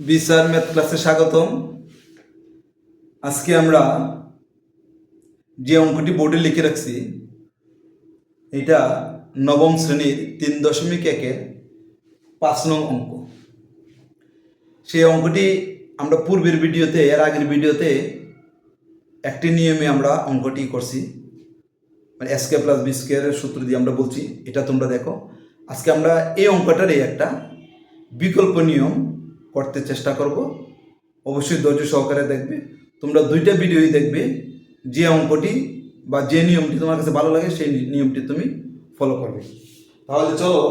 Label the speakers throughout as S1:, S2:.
S1: বিসার math ক্লাসে স্বাগতম। আজকে আমরা যে অঙ্কটি বোর্ডে লিখে রাখছি, এটা নবম শ্রেণির তিন দশমিক একের পাঁচ নং অঙ্ক। সেই অঙ্কটি আমরা পূর্বের ভিডিওতে, এর আগের ভিডিওতে একটি নিয়মে আমরা অঙ্কটি করছি। মানে এসকে প্লাস বি সূত্র দিয়ে আমরা বলছি, এটা তোমরা দেখো। আজকে আমরা এই অঙ্কটারই একটা বিকল্প নিয়ম করতে চেষ্টা করব। অবশ্যই ধৈর্য সহকারে দেখবে। তোমরা দুইটা ভিডিওই দেখবে। যে অঙ্কটি বা যে নিয়মটি তোমার কাছে ভালো লাগে, সেই নিয়মটি তুমি ফলো করবে। তাহলে চলো,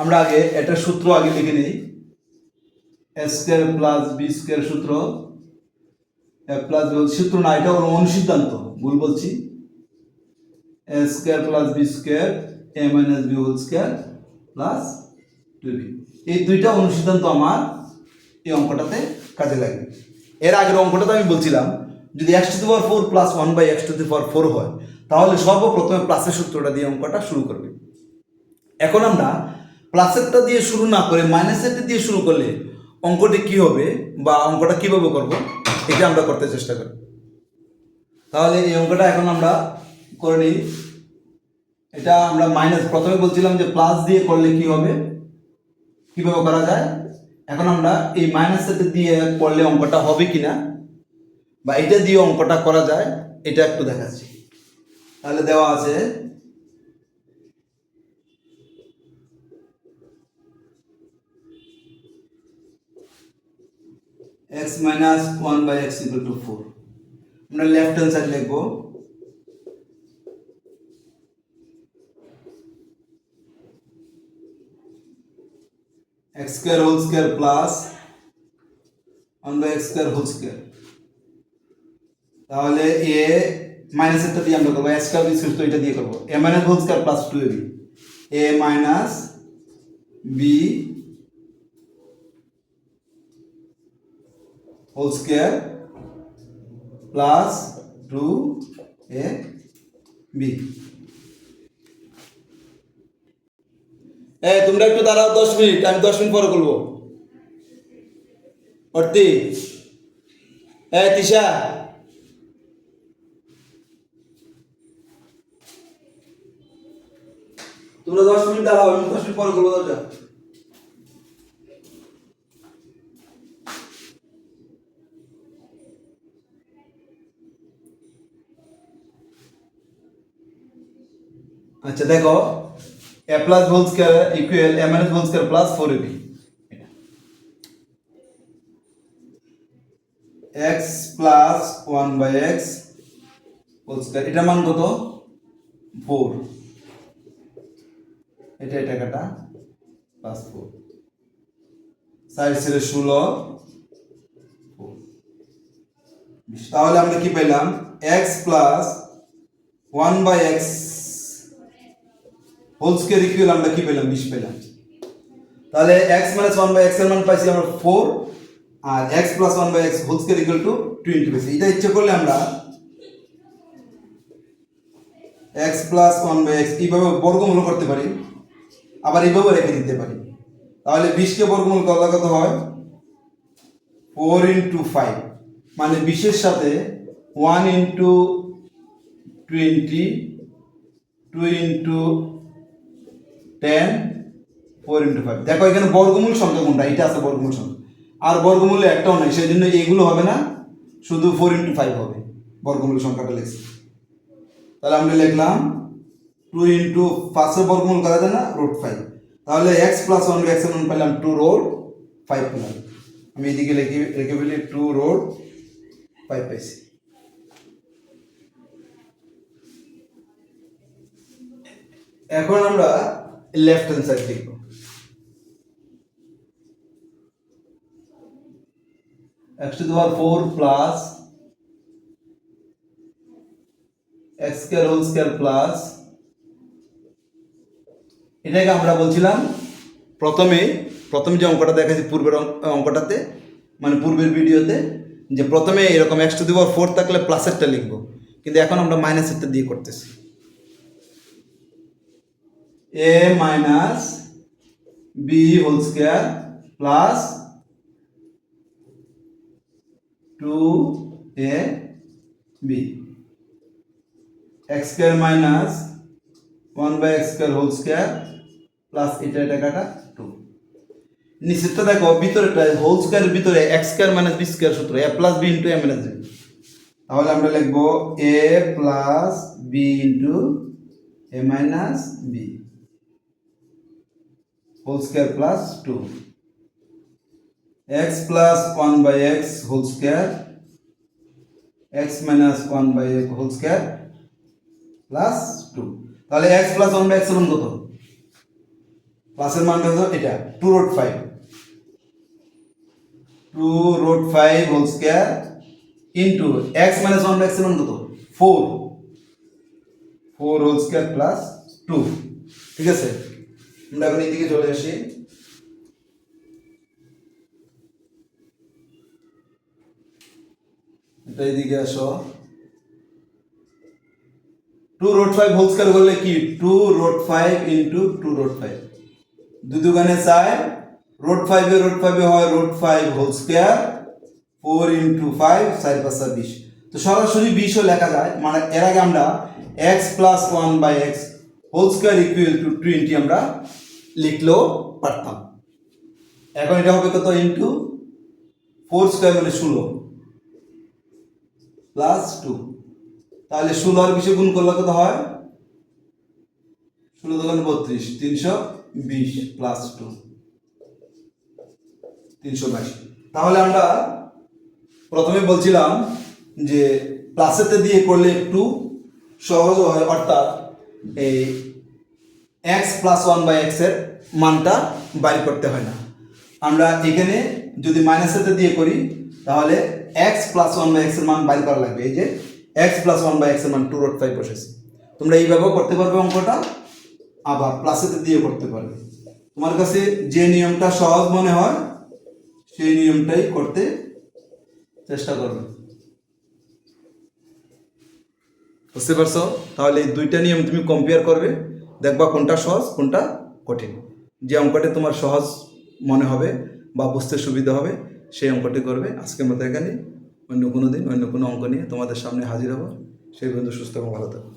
S1: আমরা আগে একটা সূত্র আগে লিখে নিই। স্কোয়ার প্লাস বি স্কোয়ার সূত্র। প্লাস সূত্র না, এটা হলো অনুসিদ্ধান্ত। ভুল বলছি। A square plus B square A minus B whole square plus two B এই দুইটা অনুসিদ্ধান্ত আমার এই অঙ্কটাতে কাজে লাগবে। এর আগের অঙ্কটাতে আমি বলছিলাম, যদি X to the power four plus one by X to the power four হয়, তাহলে সর্বপ্রথমে প্লাসের সূত্রটা দিয়ে অঙ্কটা শুরু করবে। এখন আমরা প্লাসেরটা দিয়ে শুরু না করে মাইনাসেরটা দিয়ে শুরু করলে অঙ্কটি কি হবে বা অঙ্কটা কীভাবে করব, এটা আমরা করতে চেষ্টা করি। তাহলে এই অঙ্কটা এখন আমরা করে নিই। এটা আমরা মাইনাস প্রথমে বলছিলাম যে প্লাস দিয়ে করলে কি হবে? কীভাবে করা যায়? এখন আমরা এই মাইনাসের দিয়ে করলে অঙ্কটা হবে কিনা বা এটা দিয়ে অঙ্কটা করা যায়, এটা একটু দেখাচ্ছি। তাহলে দেওয়া আছে X minus one by X equal to four আমরা লেফট হ্যান্ড সাইড লিখব। X square whole square plus 1 by x square whole square. তাহলে a মাইনাস একটা দিয়ে আমরা করব স্কয়ার বি স্কয়ার এটা দিয়ে করব। A minus whole square plus two A B A minus B whole square plus two A B A, তোমরা একটু দাঁড়াও, দশ মিনিট, আমি দশ মিনিট পরে করব অর্তি। এ, তিশা। তোমরা দশ মিনিট দাঁড়াও, আমি দশ মিনিট পরে করব দরজা। আচ্ছা দেখো। A plus whole square equal a minus whole square plus 4ab x plus 1 by x whole square এটা মান কত 4 এটা এটা কাটা প্লাস 4 সাইড ছেড়ে 16 তাহলে আমরা কি পেলাম x plus 1 by x whole square equal আমরা কি পেলাম? বিশ পেলাম। তাহলে এক্স মাইনাস ওয়ান বাই এক্সের মান পাইছি আমরা four R X plus one by X whole square equal to twenty পেয়েছি। এটা ইচ্ছে করলে আমরা X plus one by X এইভাবে বর্গমূল করতে পারি, আবার এইভাবে রেখে দিতে পারি। তাহলে বিশকে বর্গমূল কত কত হয়? ফোর ইন্টু ফাইভ মানে বিশের সাথে one into twenty two into ten four into five দেখো এখানে বর্গমূল সংখ্যা কোনটা? এটা আছে বর্গমূল সংখ্যা। আর বর্গমূল একটাও নাই সেই জন্য এইগুলো হবে না, শুধু ফোর ইন্টু ফাইভ হবে, বর্গমূল সংখ্যাটা লিখছি। তাহলে আমরা লিখলাম টু ইন্টু পাঁচশো বর্গমূল করা যায় না রোড ফাইভ তাহলে X plus one X one পেলাম টু রোড ফাইভ পেলাম আমি এদিকে লিখে রেখে ফেলি টু রোড ফাইভ পাইছি। এখন আমরা লেফট হ্যান্ড সাইড লিখব X to the power four plus X square whole square plus এটাকে আমরা বলছিলাম প্রথমে, প্রথম যে অঙ্কটা দেখাচ্ছি পূর্বের অঙ্ক- অঙ্কটাতে মানে পূর্বের ভিডিওতে, যে প্রথমে এরকম এক্স টু দি ফোর থাকলে প্লাসেরটা লিখব। কিন্তু এখন আমরা মাইনাসেরটা দিয়ে করতেছি। A minus b whole square plus two A B X square minus one by X square whole square plus এটা এটা কাটা টু নিচেরটা দেখো ভিতরেটা হোল স্কোয়ারের ভিতরে X square minus B square সূত্র A plus B into A minus B তাহলে আমরা লিখব A plus B into A minus B whole square plus two X plus one by X whole square X minus one by whole square plus two তাহলে x plus one by এক্সের মান কত? প্লাসের মান কত? এটা two root five two root five whole square into X minus one by এক্সের মান কত? Four four whole square plus two ঠিক আছে? আমরা এখন এইদিকে চলে আসি। এটা এইদিকে আসো। Two root five whole square করলে কি? Two root five into two root five দু দোকানে চাই রোড ফাইভে রোড ফাইভে হয় root five whole square four into five চার পাঁচটা বিশ। তো সরাসরি বিশও লেখা যায় মানে এর আগে আমরা X plus one by X whole square equal to twenty আমরা লিখলেও পারতাম। এখন এটা হবে কত ইন্টু ফোর স্কোয়ার মানে ষোলো। প্লাস টু তাহলে ষোলো আর বিশে গুণ করলে কত হয়? ষোলো দোকান বত্রিশ, তিনশো বিশ প্লাস টু তিনশো বাইশ। তাহলে আমরা প্রথমে বলছিলাম যে প্লাসেতে দিয়ে করলে একটু সহজ হয়, অর্থাৎ এই এক্স প্লাস ওয়ান বাই এক্সের মানটা বাইর করতে হয় না। আমরা এখানে যদি মাইনাসেতে দিয়ে করি, তাহলে এক্স প্লাস ওয়ান বাই এক্সের মান বাইর করা লাগবে। এই যে এক্স প্লাস ওয়ান বাই এক্সের মান টু রোড ফাইভ বসেছে। তোমরা এইভাবেও করতে পারবে অঙ্কটা, আবার প্লাসেতে দিয়ে করতে পারবে। তোমার কাছে যে নিয়মটা সহজ মনে হয়, সেই নিয়মটাই করতে চেষ্টা করবে। বুঝতে পারছ? তাহলে এই দুইটা নিয়ম তুমি কম্পেয়ার করবে, দেখবা কোনটা সহজ, কোনটা কঠিন। যে অঙ্কটা তোমার সহজ মনে হবে বা বুঝতে সুবিধা হবে, সেই অঙ্কটি করবে। আজকের মতো এখানে অন্য কোনো দিন অন্য কোনো অঙ্ক নিয়ে তোমাদের সামনে হাজির হব। সেই পর্যন্ত সুস্থ এবং ভালো থাকো।